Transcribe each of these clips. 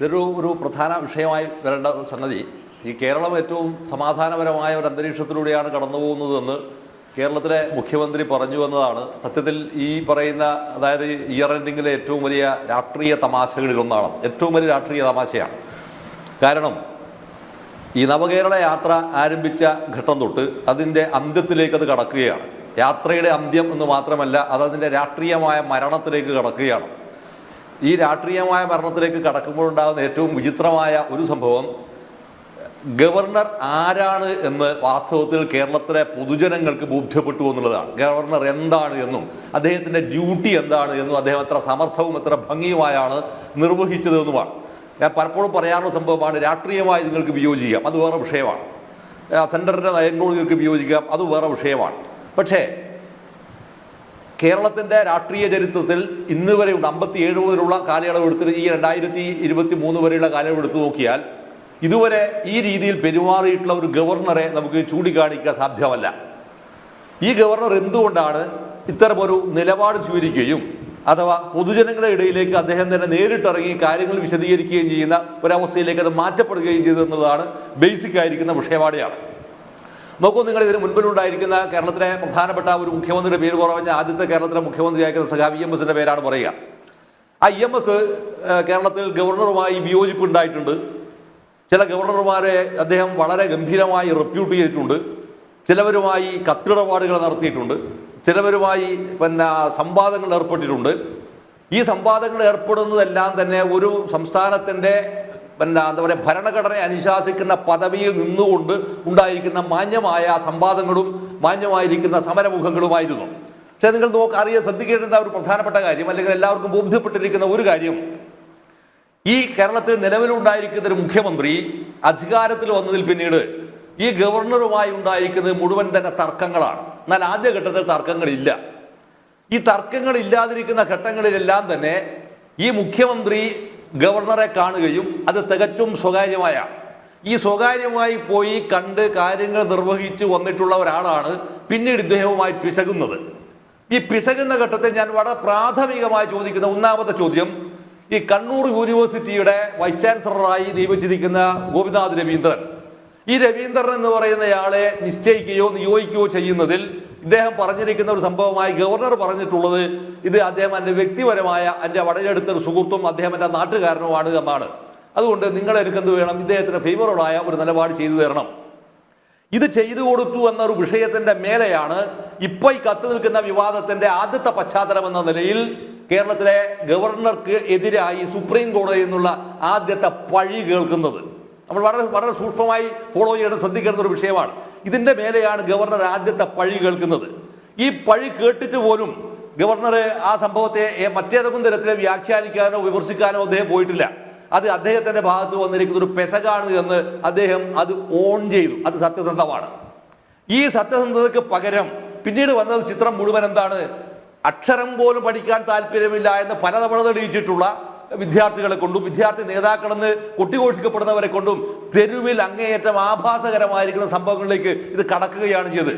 ഇതൊരു ഒരു പ്രധാന വിഷയമായി വരേണ്ട സംഗതി. ഈ കേരളം ഏറ്റവും സമാധാനപരമായ ഒരു അന്തരീക്ഷത്തിലൂടെയാണ് കടന്നു പോകുന്നതെന്ന് കേരളത്തിലെ മുഖ്യമന്ത്രി പറഞ്ഞു എന്നതാണ്. സത്യത്തിൽ ഈ പറയുന്ന അതായത് ഇയർ എൻഡിങ്ങിലെ ഏറ്റവും വലിയ രാഷ്ട്രീയ തമാശകളിൽ ഒന്നാണ് ഏറ്റവും വലിയ രാഷ്ട്രീയ തമാശയാണ്. കാരണം ഈ നവകേരള യാത്ര ആരംഭിച്ച ഘട്ടം തൊട്ട് അതിന്റെ അന്ത്യത്തിലേക്ക് അത് കടക്കുകയാണ്. യാത്രയുടെ അന്ത്യം എന്ന് മാത്രമല്ല അത് അതിന്റെ രാഷ്ട്രീയമായ മരണത്തിലേക്ക് കടക്കുകയാണ്. ഈ രാഷ്ട്രീയമായ ഭരണത്തിലേക്ക് കടക്കുമ്പോഴുണ്ടാകുന്ന ഏറ്റവും വിചിത്രമായ ഒരു സംഭവം ഗവർണർ ആരാണ് എന്ന് വാസ്തവത്തിൽ കേരളത്തിലെ പൊതുജനങ്ങൾക്ക് ബോധ്യപ്പെട്ടു എന്നുള്ളതാണ്. ഗവർണർ എന്താണ് എന്നും അദ്ദേഹത്തിന്റെ ഡ്യൂട്ടി എന്താണ് എന്നും അദ്ദേഹം എത്ര സമർത്ഥവും എത്ര ഭംഗിയുമായാണ് നിർവഹിച്ചത് എന്നുമാണ്. ഞാൻ പലപ്പോഴും പറയാനുള്ള സംഭവമാണ് രാഷ്ട്രീയമായി നിങ്ങൾക്ക് വിയോജിക്കാം അത് വേറെ വിഷയമാണ്. സെന്ററിന്റെ നയങ്ങളോട് നിങ്ങൾക്ക് വിയോജിക്കാം അത് വേറെ വിഷയമാണ്. പക്ഷേ കേരളത്തിന്റെ രാഷ്ട്രീയ ചരിത്രത്തിൽ ഇന്ന് വരെയുണ്ട് അമ്പത്തി ഏഴ് മുതലുള്ള കാലയളവ് എടുത്തിട്ട് ഈ രണ്ടായിരത്തി ഇരുപത്തി മൂന്ന് വരെയുള്ള കാലയളവ് എടുത്തു നോക്കിയാൽ ഇതുവരെ ഈ രീതിയിൽ പെരുമാറിയിട്ടുള്ള ഒരു ഗവർണറെ നമുക്ക് ചൂണ്ടിക്കാണിക്കാൻ സാധ്യമല്ല. ഈ ഗവർണർ എന്തുകൊണ്ടാണ് ഇത്തരമൊരു നിലപാട് സ്വീകരിക്കുകയും അഥവാ പൊതുജനങ്ങളുടെ ഇടയിലേക്ക് അദ്ദേഹം തന്നെ നേരിട്ടിറങ്ങി കാര്യങ്ങൾ വിശദീകരിക്കുകയും ചെയ്യുന്ന ഒരവസ്ഥയിലേക്ക് അത് മാറ്റപ്പെടുകയും ചെയ്തു എന്നുള്ളതാണ് ബേസിക് ആയിരിക്കുന്ന വിഷയവാടിയാണ് നോക്കൂ നിങ്ങൾ ഇതിന് മുൻപിലുണ്ടായിരിക്കുന്ന കേരളത്തിലെ പ്രധാനപ്പെട്ട ഒരു മുഖ്യമന്ത്രിയുടെ പേര് കുറവഞ്ഞ ആദ്യത്തെ കേരളത്തിലെ മുഖ്യമന്ത്രിയായിരിക്കുന്ന സഖാവ് ഇ എം എസിന്റെ പേരാണ് പറയുക. ആ ഇ എം എസ് കേരളത്തിൽ ഗവർണറുമായി വിയോജിപ്പ് ഉണ്ടായിട്ടുണ്ട് ചില ഗവർണർമാരെ അദ്ദേഹം വളരെ ഗംഭീരമായി റെപ്യൂട്ട് ചെയ്തിട്ടുണ്ട്. ചിലവരുമായി കത്തിടപാടുകൾ നടത്തിയിട്ടുണ്ട്. ചിലവരുമായി പിന്നെ സംവാദങ്ങൾ ഏർപ്പെട്ടിട്ടുണ്ട്. ഈ സംവാദങ്ങൾ ഏർപ്പെടുന്നതെല്ലാം തന്നെ ഒരു സംസ്ഥാനത്തിന്റെ എന്താ പറയുക ഭരണഘടനയെ അനുശാസിക്കുന്ന പദവിയിൽ നിന്നുകൊണ്ട് ഉണ്ടായിരിക്കുന്ന മാന്യമായ സംവാദങ്ങളും മാന്യമായിരിക്കുന്ന സമരമുഖങ്ങളുമായിരുന്നു. പക്ഷേ നിങ്ങൾ നോക്ക് അറിയാൻ ശ്രദ്ധിക്കേണ്ട ഒരു പ്രധാനപ്പെട്ട കാര്യം അല്ലെങ്കിൽ എല്ലാവർക്കും ബോധ്യപ്പെട്ടിരിക്കുന്ന ഒരു കാര്യം. ഈ കേരളത്തിൽ നിലവിലുണ്ടായിരിക്കുന്ന ഒരു മുഖ്യമന്ത്രി അധികാരത്തിൽ വന്നതിൽ പിന്നീട് ഈ ഗവർണറുമായി ഉണ്ടായിരിക്കുന്നത് മുഴുവൻ തന്നെ തർക്കങ്ങളാണ്. എന്നാൽ ആദ്യഘട്ടത്തിൽ തർക്കങ്ങളില്ല. ഈ തർക്കങ്ങൾ ഇല്ലാതിരിക്കുന്ന ഘട്ടങ്ങളിലെല്ലാം തന്നെ ഈ മുഖ്യമന്ത്രി ഗവർണറെ കാണുകയും അത് തികച്ചും സ്വകാര്യമായ ഈ സ്വകാര്യമായി പോയി കണ്ട് കാര്യങ്ങൾ നിർവഹിച്ച് വന്നിട്ടുള്ള ഒരാളാണ് പിന്നീട് ഇദ്ദേഹവുമായി പിശകുന്നത്. ഈ പിശകുന്ന ഘട്ടത്തിൽ ഞാൻ വളരെ പ്രാഥമികമായി ചോദിക്കുന്ന ഒന്നാമത്തെ ചോദ്യം ഈ കണ്ണൂർ യൂണിവേഴ്സിറ്റിയുടെ വൈസ് ചാൻസലറായി നിയമിച്ചിരിക്കുന്ന ഗോപിനാഥ് രവീന്ദ്രൻ. ഈ രവീന്ദ്രൻ എന്ന് പറയുന്നയാളെ നിശ്ചയിക്കുകയോ നിയോഗിക്കുകയോ ചെയ്യുന്നതിൽ ഇദ്ദേഹം പറഞ്ഞിരിക്കുന്ന ഒരു സംഭവമായി ഗവർണർ പറഞ്ഞിട്ടുള്ളത് ഇത് അദ്ദേഹം എന്റെ വ്യക്തിപരമായ എന്റെ വളരെ ഒരു സുഹൃത്തും അദ്ദേഹം എന്റെ നാട്ടുകാരനുമാണ് എന്നാണ്. അതുകൊണ്ട് നിങ്ങൾ എനിക്കെന്ത് വേണം? ഇദ്ദേഹത്തിന് ഫേവറബിളായ ഒരു നിലപാട് ചെയ്തു തരണം. ഇത് ചെയ്തു കൊടുത്തു എന്നൊരു വിഷയത്തിന്റെ മേലെയാണ് ഇപ്പൊ ഈ കത്ത് നിൽക്കുന്ന വിവാദത്തിന്റെ ആദ്യത്തെ പശ്ചാത്തലം എന്ന നിലയിൽ കേരളത്തിലെ ഗവർണർക്ക് എതിരായി സുപ്രീം കോടതിയിൽ നിന്നുള്ള ആദ്യത്തെ പഴി കേൾക്കുന്നത്. നമ്മൾ വളരെ വളരെ സൂക്ഷ്മമായി ഫോളോ ചെയ്യേണ്ട ശ്രദ്ധിക്കേണ്ട ഒരു വിഷയമാണ്. ഇതിന്റെ മേലെയാണ് ഗവർണർ ആദ്യത്തെ പഴി കേൾക്കുന്നത്. ഈ പഴി കേട്ടിട്ട് പോലും ഗവർണർ ആ സംഭവത്തെ മറ്റേതെങ്കിലും തരത്തിൽ വ്യാഖ്യാനിക്കാനോ വിമർശിക്കാനോ അദ്ദേഹം പോയിട്ടില്ല. അത് അദ്ദേഹത്തിന്റെ ഭാഗത്ത് വന്നിരിക്കുന്ന ഒരു പെസകാണ് എന്ന് അദ്ദേഹം അത് ഓൺ ചെയ്തു. അത് സത്യസന്ധമാണ്. ഈ സത്യസന്ധതയ്ക്ക് പകരം പിന്നീട് വന്നത് ചിത്രം മുഴുവൻ എന്താണ്? അക്ഷരം പോലും പഠിക്കാൻ താല്പര്യമില്ല എന്ന് പലതവണ തെളിയിച്ചിട്ടുള്ള വിദ്യാർത്ഥികളെ കൊണ്ടും വിദ്യാർത്ഥി നേതാക്കളെന്ന് കൊട്ടിഘോഷിക്കപ്പെടുന്നവരെ കൊണ്ടും തെരുവിൽ അങ്ങേയറ്റം ആഭാസകരമായിരിക്കുന്ന സംഭവങ്ങളിലേക്ക് ഇത് കടക്കുകയാണ് ചെയ്തത്.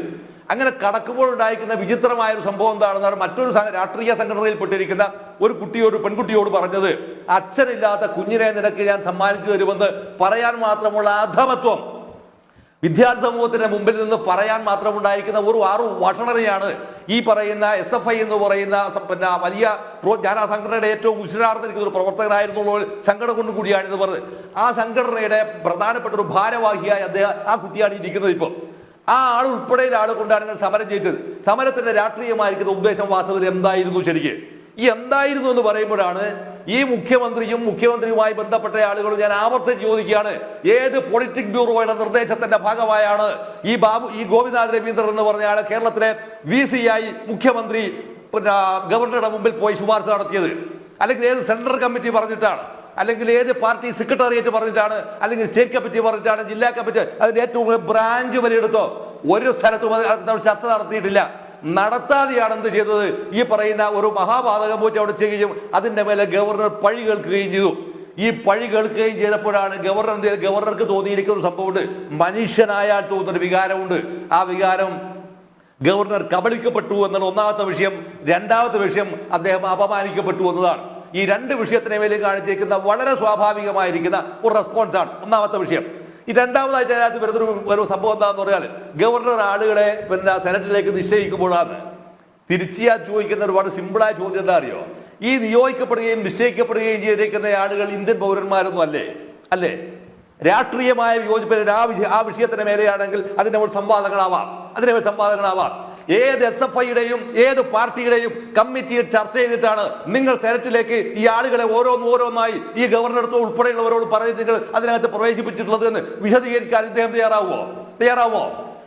അങ്ങനെ കടക്കുമ്പോൾ ഉണ്ടായിരിക്കുന്ന വിചിത്രമായ ഒരു സംഭവം എന്താണെന്നാണ് മറ്റൊരു രാഷ്ട്രീയ സംഘടനയിൽപ്പെട്ടിരിക്കുന്ന ഒരു കുട്ടിയോട് പെൺകുട്ടിയോട് പറഞ്ഞത്. അച്ഛനില്ലാത്ത കുഞ്ഞിനെ നിനക്ക് ഞാൻ സമ്മാനിച്ചു തരുമെന്ന് പറയാൻ മാത്രമുള്ള അധമത്വം വിദ്യാർത്ഥി സമൂഹത്തിന്റെ മുമ്പിൽ നിന്ന് പറയാൻ മാത്രമുണ്ടായിരിക്കുന്ന ഒരു ആറു വഷണറിയാണ് ഈ പറയുന്ന എസ് എഫ് ഐ എന്ന് പറയുന്ന പിന്നെ വലിയ ഞാൻ സംഘടനയുടെ ഏറ്റവും ഉശിരാർന്നിരിക്കുന്ന ഒരു പ്രവർത്തകനായിരുന്നുള്ള സംഘടന കൊണ്ട് കൂടിയാണ് ഇത് പറഞ്ഞത്. ആ സംഘടനയുടെ പ്രധാനപ്പെട്ട ഒരു ഭാരവാഹിയായി അദ്ദേഹം ആ കുട്ടിയാണ് ഇരിക്കുന്നത് ഇപ്പോൾ. ആ ആൾ ഉൾപ്പെടെ ആൾ കൊണ്ടാണ് നിങ്ങൾ സമരം ചെയ്തത്. സമരത്തിന്റെ രാഷ്ട്രീയമായിരിക്കുന്ന ഉദ്ദേശം വാസ്തവത്തിൽ എന്തായിരുന്നു ശരിക്ക്? ഈ എന്തായിരുന്നു എന്ന് പറയുമ്പോഴാണ് ഈ മുഖ്യമന്ത്രിയും മുഖ്യമന്ത്രിയുമായി ബന്ധപ്പെട്ട ആളുകളും ഞാൻ ആവർത്തിച്ച് ചോദിക്കുകയാണ്. ഏത് പൊളിറ്റിക് ബ്യൂറോയുടെ നിർദ്ദേശത്തിന്റെ ഭാഗമായാണ് ഈ ബാബു ഈ ഗോപിനാഥ് രവീന്ദ്രൻ എന്ന് പറഞ്ഞ ആൾ കേരളത്തിലെ വി സി ആയി മുഖ്യമന്ത്രി ഗവർണറുടെ മുമ്പിൽ പോയി ശുപാർശ നടത്തിയത്. അല്ലെങ്കിൽ ഏത് സെൻട്രൽ കമ്മിറ്റി പറഞ്ഞിട്ടാണ്? അല്ലെങ്കിൽ ഏത് പാർട്ടി സെക്രട്ടേറിയറ്റ് പറഞ്ഞിട്ടാണ്? അല്ലെങ്കിൽ സ്റ്റേറ്റ് കമ്മിറ്റി പറഞ്ഞിട്ടാണ്? ജില്ലാ കമ്മിറ്റി? അതിന്റെ ഏറ്റവും ബ്രാഞ്ച് വരെ എടുത്തോ ഒരു സ്ഥലത്തും ചർച്ച നടത്തിയിട്ടില്ല. നടത്താതെയാണ് എന്ത് ചെയ്തത്? ഈ പറയുന്ന ഒരു മഹാപാതകം പോറ്റി അവിടെ ചെയ്യുകയും അതിന്റെ മേലെ ഗവർണർ പഴി കേൾക്കുകയും ചെയ്തു. ഈ പഴി കേൾക്കുകയും ചെയ്തപ്പോഴാണ് ഗവർണർ എന്ത്? ഗവർണർക്ക് തോന്നിയിരിക്കുന്ന ഒരു സംഭവമുണ്ട്. മനുഷ്യനായാൽ തോന്നുന്നൊരു വികാരമുണ്ട്. ആ വികാരം ഗവർണർ കബളിക്കപ്പെട്ടു എന്നുള്ള ഒന്നാമത്തെ വിഷയം രണ്ടാമത്തെ വിഷയം അദ്ദേഹം അപമാനിക്കപ്പെട്ടു എന്നതാണ്. ഈ രണ്ട് വിഷയത്തിനെ മേലെ കാണിച്ചേക്കുന്ന വളരെ സ്വാഭാവികമായിരിക്കുന്ന ഒരു റെസ്പോൺസാണ് ഒന്നാമത്തെ വിഷയം ഈ രണ്ടാമതായിട്ട് അതിനകത്ത് വരുന്നൊരു ഒരു സംഭവം എന്താണെന്ന് പറഞ്ഞാൽ ഗവർണർ ആളുകളെ പിന്നെ സെനറ്റിലേക്ക് നിശ്ചയിക്കുമ്പോഴാണ് തിരിച്ച് ചോദിക്കുന്ന ഒരുപാട് സിമ്പിളായ ചോദ്യം എന്താ അറിയോ? ഈ നിയോഗിക്കപ്പെടുകയും നിശ്ചയിക്കപ്പെടുകയും ചെയ്തിരിക്കുന്ന ആളുകൾ ഇന്ത്യൻ പൗരന്മാരൊന്നും അല്ലേ? അല്ലേ? രാഷ്ട്രീയമായ വിയോജിപ്പിന് ആ വിഷയ ആ വിഷയത്തിന് മേലെയാണെങ്കിൽ അതിന്റെ ഒരു സംവാദങ്ങളാവാം. അതിന്റെ ഒരു സംവാദങ്ങളാവാം. ഏത് എസ് എഫ് ഐയുടെയും ഏത് പാർട്ടിയുടെയും കമ്മിറ്റിയിൽ ചർച്ച ചെയ്തിട്ടാണ് നിങ്ങൾ സെനറ്റിലേക്ക് ഈ ആളുകളെ ഓരോന്ന് ഓരോന്നായി ഈ ഗവർണർക്ക് ഉൾപ്പെടെയുള്ളവരോട് പറഞ്ഞ് നിങ്ങൾ അതിനകത്ത് പ്രവേശിപ്പിച്ചിട്ടുള്ളത് എന്ന് വിശദീകരിക്കാൻ ഇദ്ദേഹം തയ്യാറാവുമോ തയ്യാറാവുമോ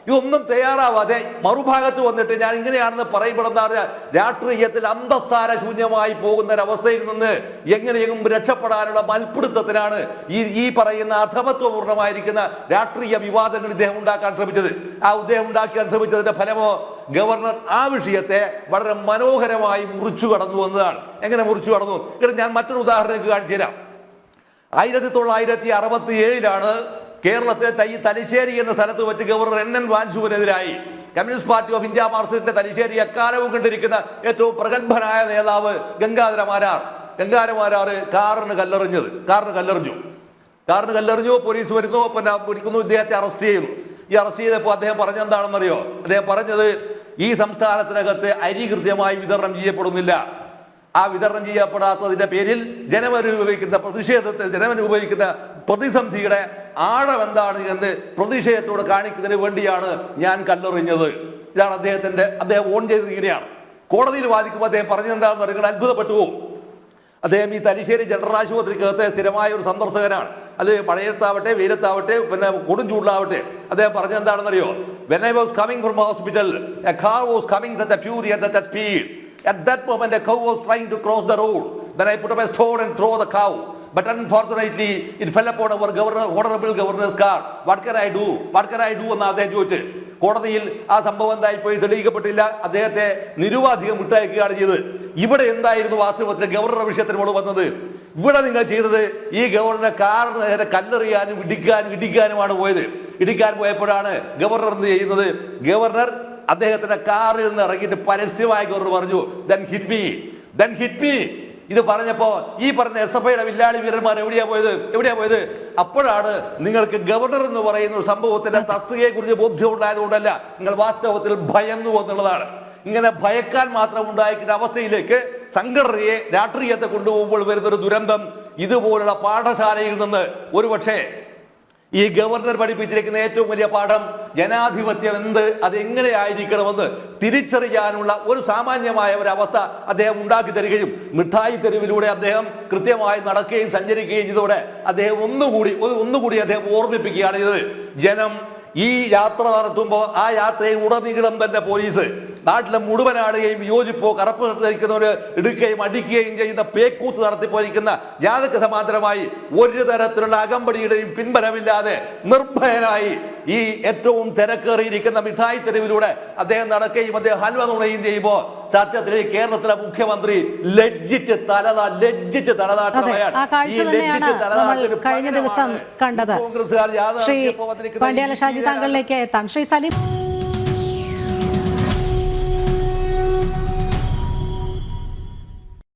ഇതൊന്നും തയ്യാറാവാതെ മറുഭാഗത്ത് വന്നിട്ട് ഞാൻ ഇങ്ങനെയാണെന്ന് പറഞ്ഞാൽ രാഷ്ട്രീയത്തിൽ അന്തസ്സാര ശൂന്യമായി പോകുന്ന ഒരവസ്ഥയിൽ നിന്ന് എങ്ങനെയെങ്കിലും രക്ഷപ്പെടാനുള്ള മൽപിടുത്തത്തിനാണ് ഈ ഈ പറയുന്ന അധമത്വപൂർണമായിരിക്കുന്ന രാഷ്ട്രീയ വിവാദങ്ങൾ ഇദ്ദേഹം ഉണ്ടാക്കാൻ ശ്രമിച്ചത്. ആ ഉദ്ദേഹം ഉണ്ടാക്കാൻ ശ്രമിച്ചതിന്റെ ഫലമോ? ഗവർണർ ആ വിഷയത്തെ വളരെ മനോഹരമായി മുറിച്ചു കടന്നു എന്നതാണ്. എങ്ങനെ മുറിച്ചു കടന്നു? ഇവിടെ ഞാൻ മറ്റൊരു ഉദാഹരണം കാണിച്ചു തരാം. ആയിരത്തി തൊള്ളായിരത്തി അറുപത്തി ഏഴിലാണ് കേരളത്തിലെ തൈ തലശ്ശേരി എന്ന സ്ഥലത്ത് വെച്ച് ഗവർണർ എൻ എൻ വാഞ്ചുവിനെതിരായി കമ്മ്യൂണിസ്റ്റ് പാർട്ടി ഓഫ് ഇന്ത്യ മാർസിന്റെ തലശ്ശേരി എക്കാലവും കണ്ടിരിക്കുന്ന ഏറ്റവും പ്രഗത്ഭനായ നേതാവ് ഗംഗാധര മാരാർ. കാറിന് കല്ലെറിഞ്ഞത്. കാറിന് കല്ലെറിഞ്ഞു. കാറിന് കല്ലെറിഞ്ഞു പോലീസ് വരുന്നു പിന്നെ പിടിക്കുന്നു ഇദ്ദേഹത്തെ അറസ്റ്റ് ചെയ്യുന്നു. ഈ അറസ്റ്റ് ചെയ്തപ്പോൾ അദ്ദേഹം പറഞ്ഞെന്താണെന്നറിയോ? അദ്ദേഹം പറഞ്ഞത് ഈ സംസ്ഥാനത്തിനകത്ത് അരി കൃത്യമായി വിതരണം ചെയ്യപ്പെടുന്നില്ല. ആ വിതരണം ചെയ്യപ്പെടാത്തതിന്റെ പേരിൽ ജനമനുഭവിക്കുന്ന പ്രതിഷേധത്തെ ജനമനുഭവിക്കുന്ന പ്രതിസന്ധിയുടെ ആഴം എന്താണ് എന്ന് പ്രതിഷേധത്തോട് കാണിക്കുന്നതിന് വേണ്ടിയാണ് ഞാൻ കല്ലെറിഞ്ഞത്. ഇതാണ് അദ്ദേഹത്തിന്റെ അദ്ദേഹം ഓൺ ചെയ്തത് ഇങ്ങനെയാണ്. കോടതിയിൽ വാദിക്കുമ്പോൾ അദ്ദേഹം പറഞ്ഞെന്താണെന്ന് നിങ്ങൾ അത്ഭുതപ്പെട്ടു. പോകും അദ്ദേഹം ഈ തലശ്ശേരി ജനറൽ ആശുപത്രിക്കകത്തെ സ്ഥിരമായ ഒരു സന്ദർശകനാണ്. അത് പഴയത്താവട്ടെ വെയിലത്താവട്ടെ പിന്നെ കൊടും ചൂടിലാവട്ടെ. അദ്ദേഹം പറഞ്ഞ എന്താണെന്നറിയോ when I was coming from hospital a car was coming at fury at speed At that moment, a cow was trying to cross the road. Then I put up stone and throw the cow. But unfortunately, it fell upon our governor, honorable governor's car. What can I do? What can I do? എന്ന് അദ്ദേഹം ചോദിച്ചു. കോടതിയിൽ ആ സംഭവം എന്തായി പോയി തെളിയിക്കപ്പെട്ടില്ല. അദ്ദേഹത്തെ നിരുവാധികം വിട്ടയക്കുകയാണ് ചെയ്തത്. ഇവിടെ എന്തായിരുന്നു വാസ്തവത്തിൽ ഗവർണർ വിഷയത്തിനോട് വന്നത്? ഇവിടെ നിങ്ങൾ ചെയ്തത് ഈ ഗവർണറെ കാറിന് നേരെ കല്ലെറിയാനും ഇടിക്കാനും ഇടിക്കാനുമാണ് പോയത്. ഇടിക്കാൻ പോയപ്പോഴാണ് ഗവർണർ എന്ത് ചെയ്യുന്നത്? ഗവർണർ അദ്ദേഹത്തിന്റെ കാറിൽ നിന്ന് ഇറങ്ങിയിട്ട് പരസ്യമായി ഗവർണർ പറഞ്ഞു then hit me then hit me ഇത് പറഞ്ഞപ്പോ ഈ പറഞ്ഞ എസ് എഫ് ഐയുടെ വില്ലാളി വീരന്മാർ എവിടെയാ പോയത്? എവിടെയാ പോയത്? അപ്പോഴാണ് നിങ്ങൾക്ക് ഗവർണർ എന്ന് പറയുന്ന ഒരു സംഭവത്തിന്റെ തസ്തികയെ കുറിച്ച് ബോധ്യം ഉണ്ടായതുകൊണ്ടല്ല നിങ്ങൾ വാസ്തവത്തിൽ ഭയന്നു എന്നുള്ളതാണ്. ഇങ്ങനെ ഭയക്കാൻ മാത്രം ഉണ്ടായിരിക്കുന്ന അവസ്ഥയിലേക്ക് സംഘടനയെ രാഷ്ട്രീയത്തെ കൊണ്ടുപോകുമ്പോൾ വരുന്നൊരു ദുരന്തം ഇതുപോലുള്ള പാഠശാലയിൽ നിന്ന് ഒരുപക്ഷെ ഈ ഗവർണർ പഠിപ്പിച്ചിരിക്കുന്ന ഏറ്റവും വലിയ പാഠം ജനാധിപത്യം എന്ത്? അത് എങ്ങനെയായിരിക്കണമെന്ന് തിരിച്ചറിയാനുള്ള ഒരു സാമാന്യമായ ഒരു അവസ്ഥ അദ്ദേഹം ഉണ്ടാക്കി തരികയും മിഠായി തെരുവിലൂടെ അദ്ദേഹം കൃത്യമായി നടക്കുകയും സഞ്ചരിക്കുകയും ചെയ്തതോടെ അദ്ദേഹം ഒന്നുകൂടി ഒന്നുകൂടി അദ്ദേഹം ഓർമ്മിപ്പിക്കുകയാണ് ചെയ്തത്. ജനം ഈ യാത്ര നടത്തുമ്പോൾ ആ യാത്രയിൽ ഉടനീളം തന്നെ പോലീസ് നാട്ടിലെ മുഴുവനാടുകയും യോജിപ്പോ കറുപ്പ് ധരിക്കുന്നവര് എടുക്കുകയും അടിക്കുകയും ചെയ്യുന്ന പേക്കൂത്ത് നടത്തിപ്പോയിരിക്കുന്ന ജാതക സമാന്തരമായി ഒരു തരത്തിലുള്ള അകമ്പടിയുടെയും പിൻബലമില്ലാതെ നിർഭയനായി ഈ ഏറ്റവും തിരക്കേറിയിരിക്കുന്ന മിഠായി തെരുവിലൂടെ അദ്ദേഹം നടക്കുകയും അദ്ദേഹം ഹൽവ നുണയും ചെയ്യുമ്പോൾ സത്യത്തിൽ കേരളത്തിലെ മുഖ്യമന്ത്രി ലജ്ജിച്ച് തലതാ ലജ്ജിച്ച് നമ്മൾ കഴിഞ്ഞ ദിവസം കണ്ടത്. കോൺഗ്രസ്സുകാർ യാതൊരു ഷാജി താങ്കളിലേക്ക് എത്താം. ശ്രീ സലീം.